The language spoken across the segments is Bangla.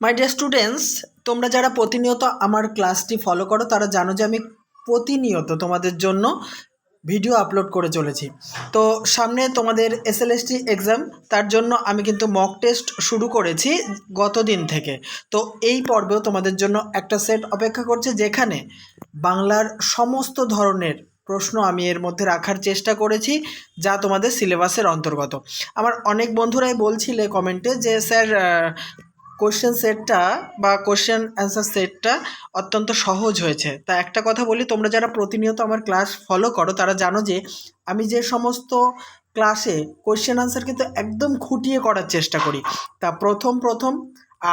মাই ডিয়ার স্টুডেন্টস তোমরা যারা প্রতিনিয়ত আমার ক্লাসটি ফলো করো, তারা জানো যে আমি প্রতিনিয়ত তোমাদের জন্য ভিডিও আপলোড করে চলেছি। তো সামনে তোমাদের এসএলএসটি এক্সাম তার জন্য আমি কিন্তু মক টেস্ট শুরু করেছি গত দিন থেকে। তো এই পর্বেও তোমাদের জন্য একটা সেট অপেক্ষা করছে, যেখানে বাংলার সমস্ত ধরনের প্রশ্ন আমি এর মধ্যে রাখার চেষ্টা করেছি, যা তোমাদের সিলেবাসের অন্তর্গত। আমার অনেক বন্ধুরাই বলছিলে কমেন্টে যে, স্যার কোশ্চেন সেটটা বা কোশ্চেন অ্যান্সার সেটটা অত্যন্ত সহজ হয়েছে। তা একটা কথা বলি, তোমরা যারা প্রতিনিয়ত আমার ক্লাস ফলো করো, তারা জানো যে আমি যে সমস্ত ক্লাসে কোশ্চেন আনসার কিন্তু একদম খুঁটিয়ে করার চেষ্টা করি। তা প্রথম প্রথম,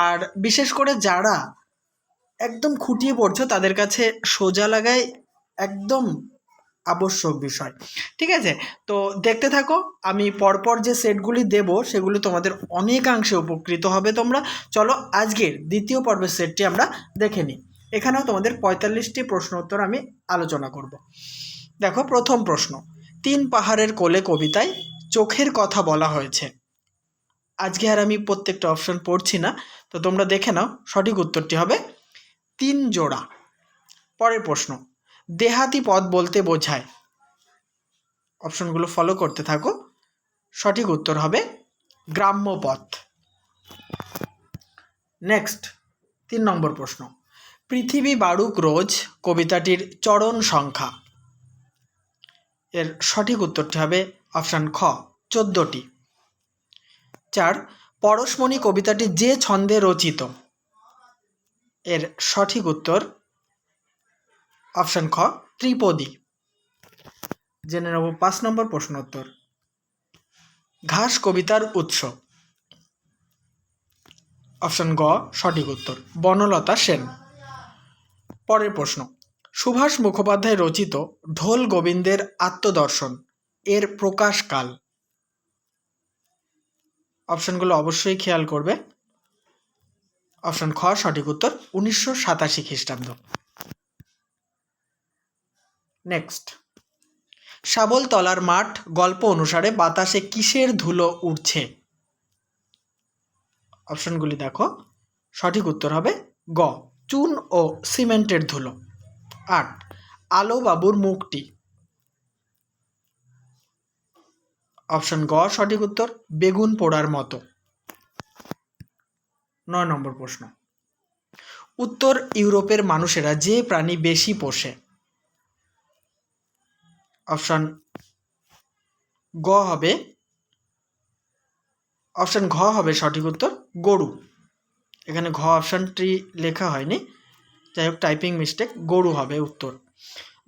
আর বিশেষ করে যারা একদম খুঁটিয়ে পড়ছো, তাদের কাছে সোজা লাগায় একদম আবশ্যক বিষয়। ঠিক আছে? তো দেখতে থাকো, আমি পরপর যে সেটগুলি দেব, সেগুলি তোমাদের অনেকাংশে উপকৃত হবে তোমরা। চলো, আজকের দ্বিতীয় পর্বের সেটটি আমরা দেখে নিই। এখানেও তোমাদের পঁয়তাল্লিশটি প্রশ্ন উত্তর আমি আলোচনা করব। দেখো, প্রথম প্রশ্ন। তিন পাহাড়ের কোলে কবিতায় চোখের কথা বলা হয়েছে। আজকে আর আমি প্রত্যেকটা অপশন পড়ছি না, তো তোমরা দেখে নাও, সঠিক উত্তরটি হবে তিন জোড়া। পরের প্রশ্ন। দেহাতি পদ বলতে বোঝায়। অপশনগুলো ফলো করতে থাকো। সঠিক উত্তর হবে গ্রাম্য পথ। নেক্সট তিন নম্বর প্রশ্ন। পৃথিবী বাড়ুক রোজ কবিতাটির চরণ সংখ্যা। এর সঠিক উত্তরটি হবে অপশান খ, চোদ্দোটি। চার, পরশমণি কবিতাটি যে ছন্দে রচিত। এর সঠিক উত্তর অপশান খ, ত্রিপদী। জেনে নেব পাঁচ নম্বর প্রশ্ন উত্তর। ঘাস কবিতার উৎস। অপশান গ, সঠিক উত্তর, বনলতা সেন। পরের প্রশ্ন, সুভাষ মুখোপাধ্যায় রচিত ঢোল গোবিন্দের আত্মদর্শন, এর প্রকাশকাল অপশনগুলো অবশ্যই খেয়াল করবে। অপশন খ, সঠিক উত্তর, উনিশশো সাতাশি খ্রিস্টাব্দ। নেক্সট শাবলতলার মাঠ গল্প অনুসারে বাতাসে কিসের ধুলো উঠছে অপশনগুলি দেখো। সঠিক উত্তর হবে গ, চুন ও সিমেন্টের ধুলো। আট আলো বাবুর মুখটি। অপশন গ, সঠিক উত্তর, বেগুন পোড়ার মতো। নয় নম্বর প্রশ্ন। উত্তর ইউরোপের মানুষেরা যে প্রাণী বেশি পোষে? অপশন গ হবে। অপশন ঘ হবে সঠিক উত্তর গরু। এখানে ঘ অপশানটি লেখা হয়নি। যাই হোক টাইপিং মিস্টেক গরু হবে উত্তর।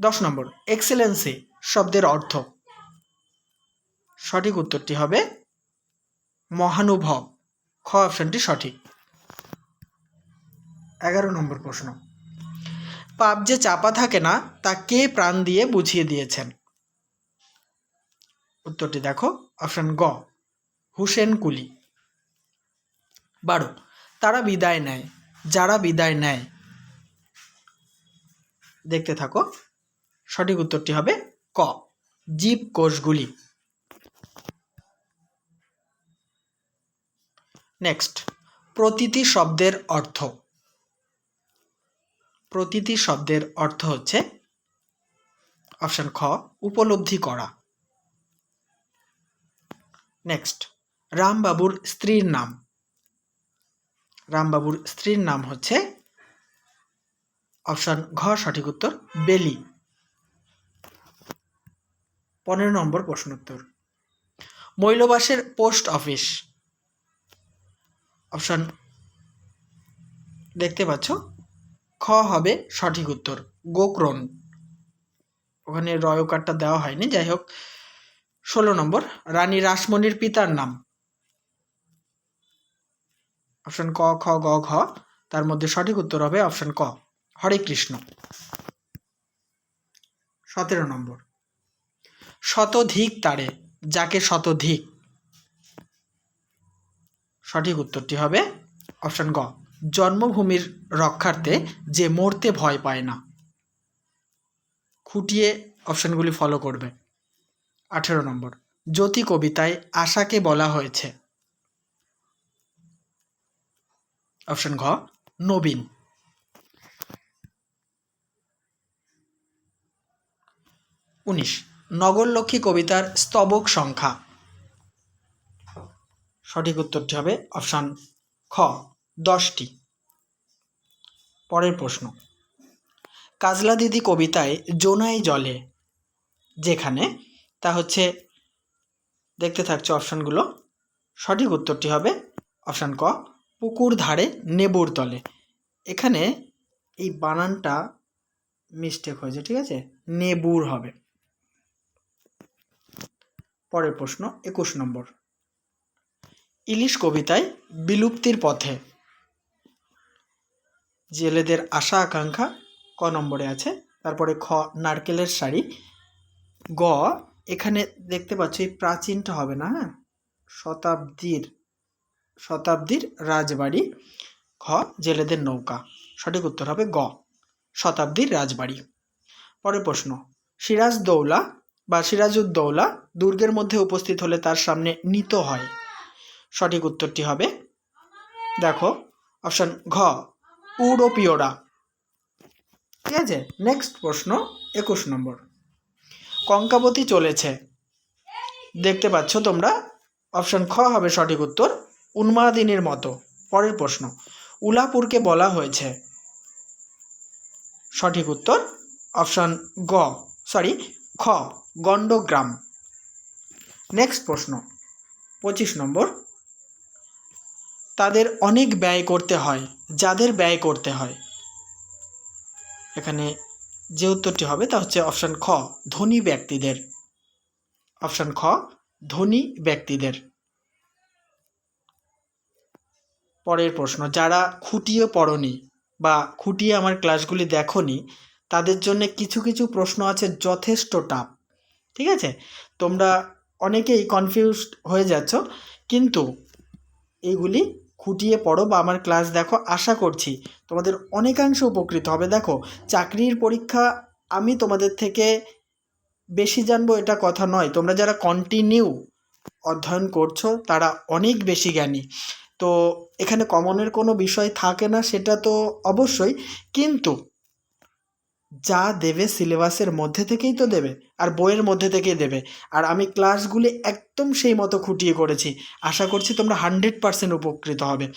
দশ নম্বর এক্সেলেন্সি শব্দের অর্থ। সঠিক উত্তরটি হবে মহানুভব। খ অপশানটি সঠিক। এগারো নম্বর প্রশ্ন। পাপ যে চাপা থাকে না, তা কে প্রাণ দিয়ে বুঝিয়ে দিয়েছেন? উত্তরটি দেখো অপশান গ, হুসেন কুলি। বারো, তারা বিদায় নেয়, যারা বিদায় নেয়। দেখতে থাকো, সঠিক উত্তরটি হবে ক, জীব কোষগুলি নেক্সট প্রতিটি শব্দের অর্থ। প্রতিটি শব্দের অর্থ হচ্ছে অপশান খ, উপলব্ধি করা। নেক্সট রামবাবুর স্ত্রীর নাম। রামবাবুর স্ত্রীর নাম হচ্ছে অপশান ঘ, সঠিক উত্তর, বেলি। পনেরো নম্বর প্রশ্ন উত্তর। মৈলবাসের পোস্ট অফিস। অপশান দেখতে পাচ্ছ? খ হবে সঠিক উত্তর, গোকরণ। ওখানে রয় কার্ডটা দেওয়া হয়নি, যাই হোক। ষোলো নম্বর, রানী রাসমণির পিতার নাম। অপশন ক, খ, গ, ঘ, তার মধ্যে সঠিক উত্তর হবে অপশন ক, হরে কৃষ্ণ। সতেরো নম্বর, শতধিক তারে, যাকে শতধিক? সঠিক উত্তরটি হবে অপশন গ, জন্মভূমির রক্ষার্থে যে মরতে ভয় পায় না। খুঁটিয়ে অপশনগুলি ফলো করবে। আঠেরো নম্বর। জ্যোতি কবিতায় আশাকে বলা হয়েছে। অপশন ঘ, নবীন। উনিশ, নগরলক্ষ্মী কবিতার স্তবক সংখ্যা। সঠিক উত্তরটি হবে অপশান খ, দশটি। পরের প্রশ্ন, কাজলা দিদি কবিতায় জোনাই জলে, যেখানে তা হচ্ছে দেখতে থাকছে অপশানগুলো। সঠিক উত্তরটি হবে অপশান ক, পুকুর ধারে নেবুর তলে। এখানে এই বানানটা মিস্টেক হয়েছে, ঠিক আছে? নেবুর হবে। পরের প্রশ্ন, একুশ নম্বর। ইলিশ কবিতায় বিলুপ্তির পথে। জেলেদের আশা, আকাঙ্ক্ষা ক নম্বরে আছে? তারপরে খ, নারকেলের শাড়ি। গ এখানে দেখতে পাচ্ছ এই প্রাচীনটা হবে না হ্যাঁ? শতাব্দীর শতাব্দীর রাজবাড়ি ঘ, জেলেদের নৌকা। সঠিক উত্তর হবে গ, শতাব্দীর রাজবাড়ি। পরের প্রশ্ন সিরাজ দৌলা বা সিরাজউদ্দৌলা দুর্গের মধ্যে উপস্থিত হলে তার সামনে নিত হয়? সঠিক উত্তরটি হবে, দেখো, অপশন ঘ উড়োপিওরা ঠিক আছে? নেক্সট প্রশ্ন, একুশ নম্বর। কঙ্কাবতী চলেছে। দেখতে পাচ্ছ তোমরা? অপশন খ হবে সঠিক উত্তর, উন্মাদিনীর মতো। পরের প্রশ্ন, উলাপুরকে বলা হয়েছে। সঠিক উত্তর, অপশন গ সরি খ, গণ্ডগ্রাম। নেক্সট প্রশ্ন, পঁচিশ নম্বর, তাদের অনেক ব্যয় করতে হয়, যাদের ব্যয় করতে হয়। এখানে যে উত্তরটি হবে তা হচ্ছে অপশান খ, ধনী ব্যক্তিদের। অপশান খ, ধনী ব্যক্তিদের। পরের প্রশ্ন, যারা খুঁটিয়ে পড়নি বা খুঁটিয়ে আমার ক্লাসগুলি দেখনি, তাদের জন্য কিছু কিছু প্রশ্ন আছে যথেষ্ট টাফ ঠিক আছে? তোমরা অনেকেই কনফিউজড হয়ে যাচ্ছ, কিন্তু এইগুলি খুঁটিয়ে পড়ো বা আমার ক্লাস দেখো, আশা করছি তোমাদের অনেকাংশ উপকৃত হবে। দেখো, চাকরির পরীক্ষা আমি তোমাদের থেকে বেশি জানব এটা কথা নয়। তোমরা যারা কন্টিনিউ অধ্যয়ন করছ, তারা অনেক বেশি জ্ঞানী। তো এখানে কমনের কোনো বিষয় থাকে না, সেটা তো অবশ্যই। কিন্তু যা দেবে সিলেবাসের মধ্যে থেকেই তো দেবে, আর বইয়ের মধ্যে থেকেই দেবে। আর আমি ক্লাসগুলি একদম সেই মতো খুঁটিয়ে করেছি। আশা করছি তোমরা হান্ড্রেড পারসেন্ট উপকৃত হবে।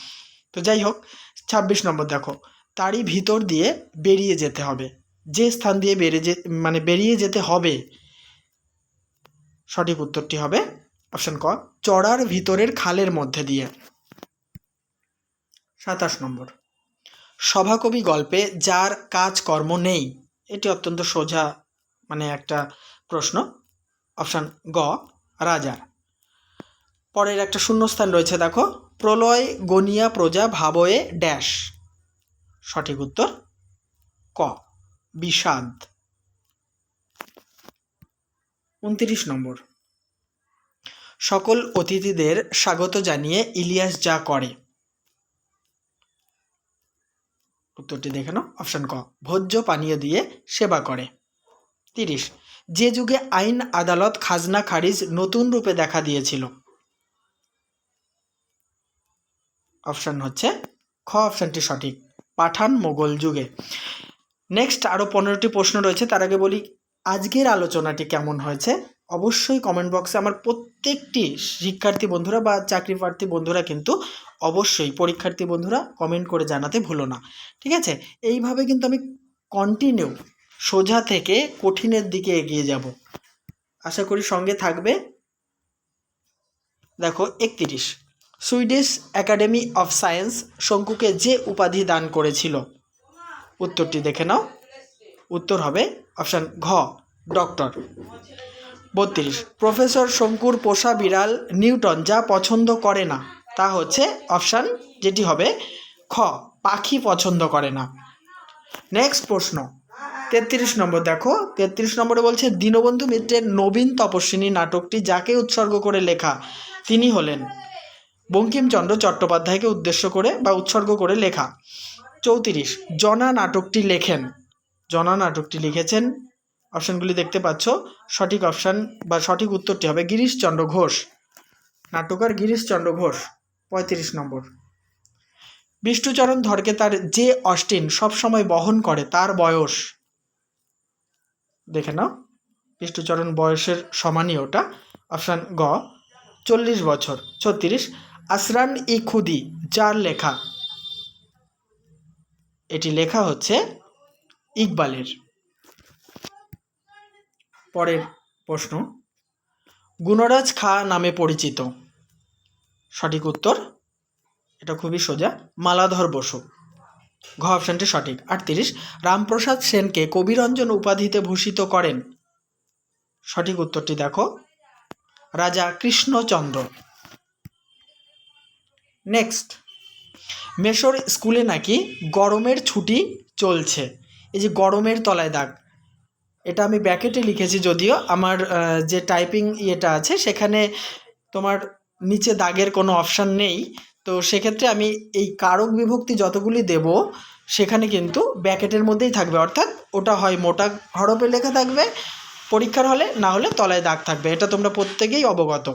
তো যাই হোক, ছাব্বিশ নম্বর দেখো। তারই ভিতর দিয়ে বেরিয়ে যেতে হবে। যে স্থান দিয়ে বেরিয়ে যে মানে বেরিয়ে যেতে হবে, সঠিক উত্তরটি হবে অপশন ক, চড়ার ভিতরের খালের মধ্যে দিয়ে। সাতাশ নম্বর। সভাকবি গল্পে যার কাজকর্ম নেই এটি অত্যন্ত সোজা মানে একটা প্রশ্ন। অপশান গ রাজার পরের একটা শূন্যস্থান রয়েছে, দেখো। প্রলয়, গনিয়া, প্রজা, ভাবয়ে, ড্যাশ। সঠিক উত্তর ক, বিষাদ। উনত্রিশ নম্বর। সকল অতিথিদের স্বাগত জানিয়ে ইলিয়াস যা করে। উত্তরটি দেখে নাও অপশান ক। ভোজ্য পানীয় দিয়ে সেবা করে। তিরিশ, যে যুগে আইন, আদালত, খাজনা, খারিজ নতুন রূপে দেখা দিয়েছিল। অপশান হচ্ছে খ অপশানটি সঠিক। পাঠান মোগল যুগে। নেক্সট আরও পনেরোটি প্রশ্ন রয়েছে, তার আগে বলি, আজকের আলোচনাটি কেমন হয়েছে? অবশ্যই কমেন্ট বক্সে আমার প্রত্যেকটি শিক্ষার্থী বন্ধুরা বা চাকরি প্রার্থী বন্ধুরা কিন্তু অবশ্যই পরীক্ষার্থী বন্ধুরা কমেন্ট করে জানাতে ভুলো না। ঠিক আছে? এইভাবে কিন্তু আমি কন্টিনিউ সোজা থেকে কঠিনের দিকে এগিয়ে যাব। আশা করি সঙ্গে থাকবে। দেখো, একত্রিশ। সুইডিশ একাডেমি অফ সায়েন্স শঙ্কুকে যে উপাধি দান করেছিল। উত্তরটি দেখে নাও। উত্তর হবে অপশান ঘ ডক্টর বত্রিশ। প্রফেসর শঙ্কুর পোষা বিড়াল নিউটন যা পছন্দ করে না, তা হচ্ছে অপশান যেটি হবে খ, পাখি পছন্দ করে না। নেক্সট প্রশ্ন। তেত্রিশ নম্বর দেখো। তেত্রিশ নম্বরে বলছে, দীনবন্ধু মিত্রের নবীন তপস্বিনী নাটকটি যাকে উৎসর্গ করে লেখা, তিনি হলেন বঙ্কিমচন্দ্র চট্টোপাধ্যায়কে উদ্দেশ্য করে বা উৎসর্গ করে লেখা। চৌত্রিশ, জনা নাটকটি লেখেন। জনা নাটকটি লিখেছেন অপশানগুলি দেখতে পাচ্ছ। সঠিক অপশান বা সঠিক উত্তরটি হবে গিরিশচন্দ্র ঘোষ। নাটকার গিরিশচন্দ্র ঘোষ, পঁয়ত্রিশ নম্বর। বিষ্ণুচরণ ধরকে তার যে অস্টিন সবসময় বহন করে তার বয়স। দেখে নাও, বিষ্ণুচরণ বয়সের সমানই ওটা। অপশান গ, চল্লিশ বছর, ছত্রিশ। আসরান ই খুদি, যার লেখা। এটি লেখা হচ্ছে ইকবালের। পরের প্রশ্ন। গুণরাজ খা নামে পরিচিত। সঠিক উত্তর? এটা খুবই সোজা, মালাধর বসু। ঘ অপশানটি সঠিক। আটত্রিশ, রামপ্রসাদ সেনকে কবিরঞ্জন উপাধিতে ভূষিত করেন। সঠিক উত্তরটি দেখো, রাজা কৃষ্ণচন্দ্র। নেক্সট, মেশর স্কুলে নাকি গরমের ছুটি চলছে। এই যে গরমের তলায় দাগ এটা আমি ব্যাকেটে লিখেছি যদিও আমার যে টাইপিং ইয়েটা আছে সেখানে তোমার নিচে দাগের কোনো অপশান নেই। তো সেক্ষেত্রে আমি এই কারক বিভক্তি যতগুলি দেব, সেখানে কিন্তু ব্যাকেটের মধ্যেই থাকবে। অর্থাৎ ওটা হয় মোটা হরফে লেখা থাকবে, পরীক্ষার হলে, না হলে তলায় দাগ থাকবে। এটা তোমরা প্রত্যেকেই অবগত।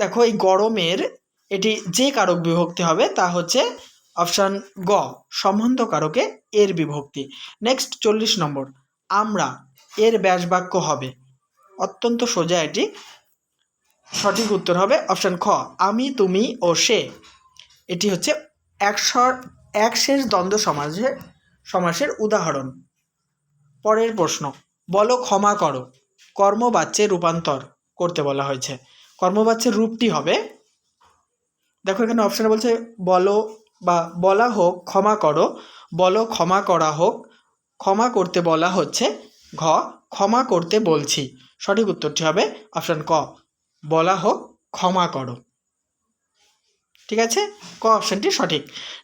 দেখো এই গরমের এটি যে কারক বিভক্তি হবে, তা হচ্ছে অপশান গ, সম্বন্ধ কারকে এর বিভক্তি। নেক্সট চল্লিশ নম্বর, আমরা এর ব্যাসবাক্য হবে। অত্যন্ত সোজা এটি। সঠিক উত্তর হবে অপশান খ, আমি, তুমি ও সে। এটি হচ্ছে একশর এক শেষ দ্বন্দ্ব সমাজের সমাসের উদাহরণ। পরের প্রশ্ন, বলো ক্ষমা করো, কর্মবাচ্যে রূপান্তর করতে বলা হয়েছে। কর্মবাচ্যের রূপটি হবে, দেখো এখানে অপশানে বলছে, বলো বা বলা হোক, ক্ষমা করো, বলো ক্ষমা করা হোক, ক্ষমা করতে বলা হচ্ছে ঘ, ক্ষমা করতে বলছি। সঠিক উত্তরটি হবে অপশান ক। বলা হোক, ক্ষমা করো। ঠিক আছে? ক অপশানটি সঠিক।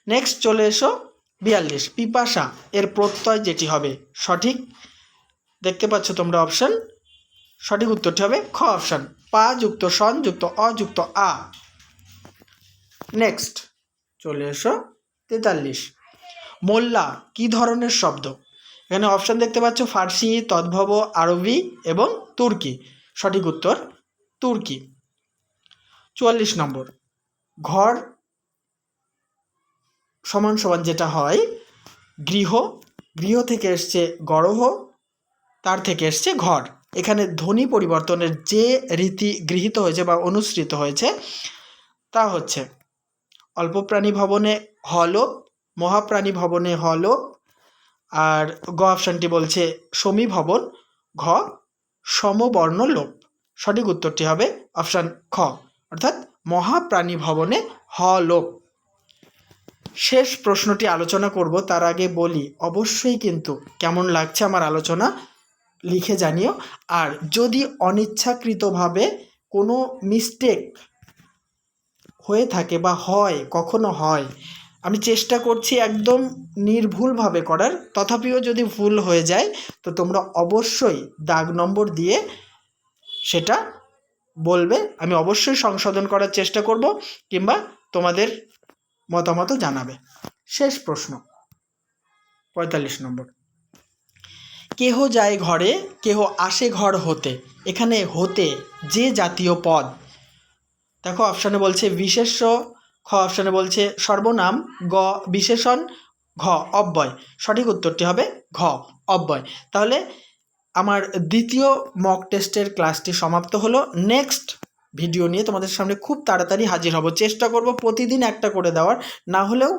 নেক্সট চলে এসো বিয়াল্লিশ, পিপাসা, এর প্রত্যয় যেটি হবে সঠিক। দেখতে পাচ্ছ তোমরা অপশান? সঠিক উত্তরটি হবে খ অপশান। পা যুক্ত সন যুক্ত অযুক্ত আ। নেক্সট চলে এসো তেতাল্লিশ। মোল্লা, কি ধরনের শব্দ? এখানে অপশান দেখতে পাচ্ছ ফার্সি, তদ্ভব, আরবি এবং তুর্কি। সঠিক উত্তর তুর্কি। চুয়াল্লিশ নম্বর। ঘর সমান সমান যেটা হয় গৃহ গৃহ থেকে এসছে গরহ, তার থেকে এসছে ঘর। এখানে ধ্বনি পরিবর্তনের যে রীতি গৃহীত হয়েছে বা অনুসৃত হয়েছে, তা হচ্ছে অল্প প্রাণী ভবনে হলোপ মহাপ্রাণী ভবনে হলোপ আর গ অপশানটি বলছে সমী ভবন, ঘ, সমবর্ণ লোপ সঠিক উত্তরটি হবে অপশান খ, অর্থাৎ মহাপ্রাণী ভবনে হ লোপ শেষ প্রশ্নটি আলোচনা করব, তার আগে বলি, অবশ্যই কিন্তু কেমন লাগছে আমার আলোচনা, লিখে জানিও। আর যদি অনিচ্ছাকৃতভাবে কোনো মিস্টেক হয়ে থাকে বা হয়, কখনো হয় আমি চেষ্টা করছি একদম নির্ভুলভাবে করার। তথাপিও যদি ভুল হয়ে যায়, তো তোমরা অবশ্যই দাগ নম্বর দিয়ে সেটা বলবে। আমি অবশ্যই সংশোধন করার চেষ্টা করব কিংবা তোমাদের মতামতও জানাবে। শেষ প্রশ্ন। পঁয়তাল্লিশ নম্বর। কেহ যায় ঘরে, কেহ আসে ঘর হতে। এখানে হতে যে জাতীয় পদ। দেখো অপশানে বলছে, বিশেষ্য খ অপশানে বলছে সর্বনাম, গ বিশেষণ, ঘ অব্যয়। সঠিক উত্তরটি হবে ঘ অব্যয়। তাহলে আমার দ্বিতীয় মক টেস্টের ক্লাসটি সমাপ্ত হলো। নেক্সট ভিডিও নিয়ে তোমাদের সামনে খুব তাড়াতাড়ি হাজির হব। চেষ্টা করব প্রতিদিন একটা করে দেওয়ার। না হলেও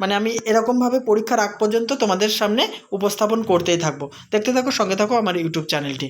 মানে আমি এরকমভাবে পরীক্ষার আগ পর্যন্ত তোমাদের সামনে উপস্থাপন করতেই থাকব। দেখতে থাকো, সঙ্গে থাকো আমার ইউটিউব চ্যানেলটি